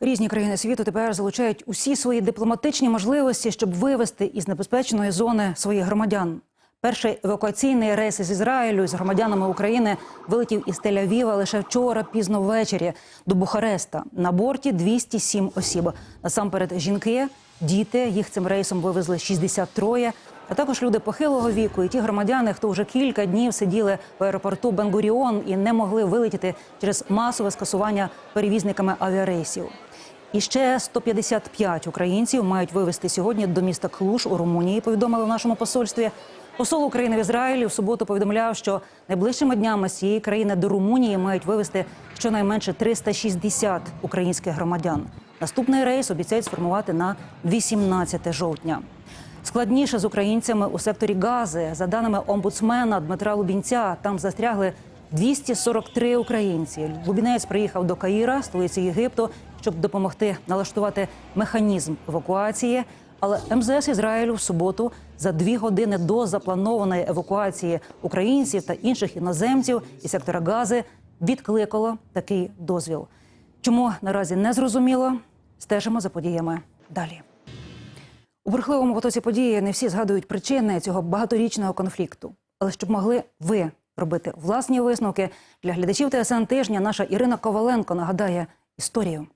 Різні країни світу тепер залучають усі свої дипломатичні можливості, щоб вивести із небезпечної зони своїх громадян. Перший евакуаційний рейс із Ізраїлю з громадянами України вилетів із Тель-Авіва лише вчора, пізно ввечері, до Бухареста. На борті 207 осіб. Насамперед, жінки, діти. Їх цим рейсом вивезли 63, а також люди похилого віку і ті громадяни, хто вже кілька днів сиділи в аеропорту Бенгуріон і не могли вилетіти через масове скасування перевізниками авіарейсів. І ще 155 українців мають вивезти сьогодні до міста Клуш у Румунії. Повідомили в нашому посольстві. Посол України в Ізраїлі в суботу повідомляв, що найближчими днями з цієї країни до Румунії мають вивезти щонайменше 360 українських громадян. Наступний рейс обіцяють сформувати на 18 жовтня. Складніше з українцями у секторі Гази. За даними омбудсмена Дмитра Лубінця, там застрягли 243 українці. Лубінець приїхав до Каїра, столиці Єгипту, щоб допомогти налаштувати механізм евакуації. Але МЗС Ізраїлю в суботу за дві години до запланованої евакуації українців та інших іноземців із сектора Гази відкликало такий дозвіл. Чому наразі не зрозуміло? Стежимо за подіями далі. У бурхливому потоці події не всі згадують причини цього багаторічного конфлікту. Але щоб могли ви робити власні висновки для глядачів ТСН тижня, наша Ірина Коваленко нагадає історію.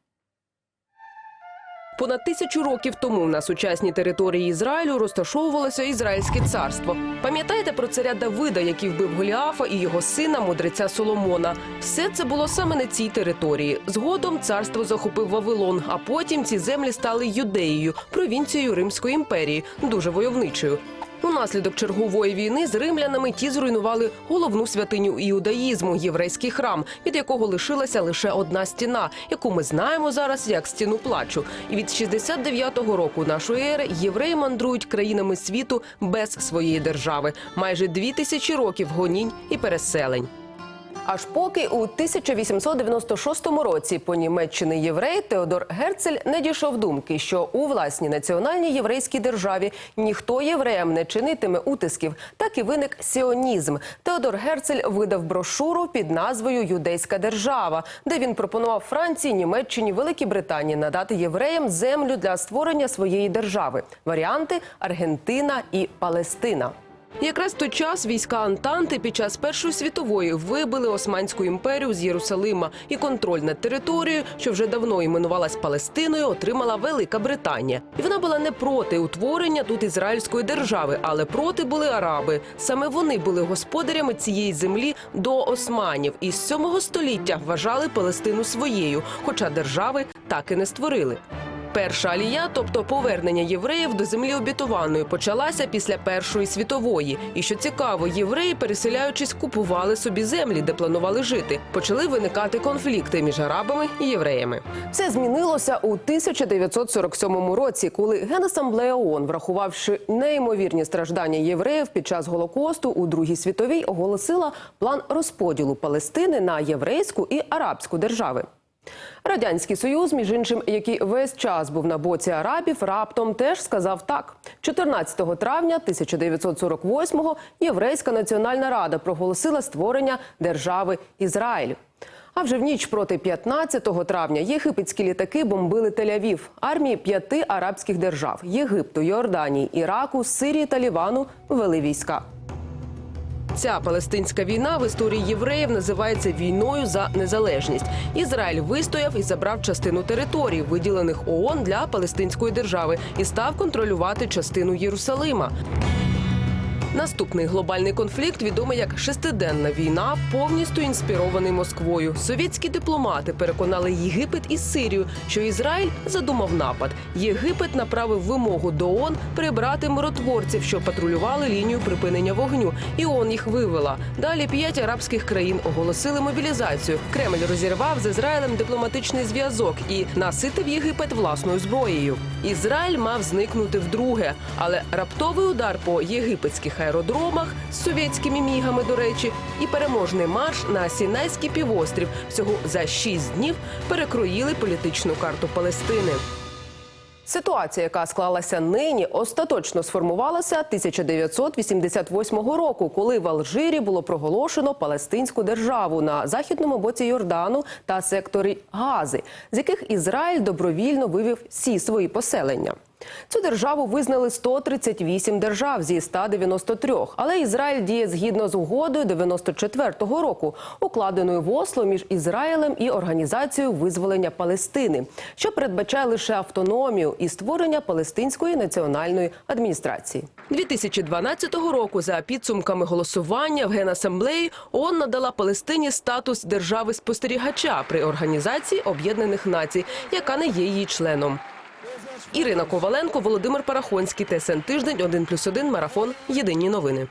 Понад тисячу років тому на сучасній території Ізраїлю розташовувалося Ізраїльське царство. Пам'ятаєте про царя Давида, який вбив Голіафа і його сина, мудреця Соломона? Все це було саме на цій території. Згодом царство захопив Вавилон, а потім ці землі стали юдеєю, провінцією Римської імперії, дуже войовничою. Унаслідок чергової війни з римлянами ті зруйнували головну святиню іудаїзму єврейський храм, від якого лишилася лише одна стіна, яку ми знаємо зараз як стіну плачу. І від 69-го року нашої ери євреї мандрують країнами світу без своєї держави. Майже дві тисячі років гонінь і переселень. Аж поки у 1896 році по Німеччини єврей Теодор Герцель не дійшов думки, що у власній національній єврейській державі ніхто євреям не чинитиме утисків. Так і виник сіонізм. Теодор Герцель видав брошуру під назвою Юдейська держава, де він пропонував Франції, Німеччині, Великій Британії надати євреям землю для створення своєї держави. Варіанти Аргентина і Палестина. Якраз той час війська Антанти під час Першої світової вибили Османську імперію з Єрусалима, і контроль над територією, що вже давно іменувалась Палестиною, отримала Велика Британія. І вона була не проти утворення тут ізраїльської держави, але проти були араби. Саме вони були господарями цієї землі до османів, і з 7 століття вважали Палестину своєю, хоча держави так і не створили. Перша алія, тобто повернення євреїв до землі обітованої, почалася після Першої світової. І що цікаво, євреї, переселяючись, купували собі землі, де планували жити. Почали виникати конфлікти між арабами і євреями. Все змінилося у 1947 році, коли Генасамблея ООН, врахувавши неймовірні страждання євреїв під час голокосту у Другій світовій, оголосила план розподілу Палестини на єврейську і арабську держави. Радянський Союз, між іншим, який весь час був на боці арабів, раптом теж сказав так. 14 травня 1948-го Єврейська національна рада проголосила створення держави Ізраїль. А вже в ніч проти 15 травня єгипетські літаки бомбили Тель-Авів. Армії п'яти арабських держав Єгипту, Йорданії, Іраку, Сирії та Лівану вели війська. Ця палестинська війна в історії євреїв називається війною за незалежність. Ізраїль вистояв і забрав частину територій, виділених ООН для палестинської держави, і став контролювати частину Єрусалима. Наступний глобальний конфлікт відомий як шестиденна війна, повністю інспірований Москвою. Совєтські дипломати переконали Єгипет і Сирію, що Ізраїль задумав напад. Єгипет направив вимогу до ООН прибрати миротворців, що патрулювали лінію припинення вогню. І ООН їх вивела. Далі п'ять арабських країн оголосили мобілізацію. Кремль розірвав з Ізраїлем дипломатичний зв'язок і наситив Єгипет власною зброєю. Ізраїль мав зникнути вдруге, але раптовий удар по єгипетських аеродромах з совєтськими мігами, до речі, і переможний марш на Сінайський півострів всього за шість днів перекроїли політичну карту Палестини. Ситуація, яка склалася нині, остаточно сформувалася 1988 року, коли в Алжирі було проголошено Палестинську державу на західному боці Йордану та секторі Гази, з яких Ізраїль добровільно вивів всі свої поселення. Цю державу визнали 138 держав зі 193, але Ізраїль діє згідно з угодою 94-го року, укладеною в Осло між Ізраїлем і Організацією визволення Палестини, що передбачає лише автономію і створення Палестинської національної адміністрації. 2012 року, за підсумками голосування в Генасамблеї, ООН надала Палестині статус держави спостерігача при Організації Об'єднаних Націй, яка не є її членом. Ірина Коваленко, Володимир Парахонський, ТСН Тиждень, 1+,1, Марафон. Єдині новини.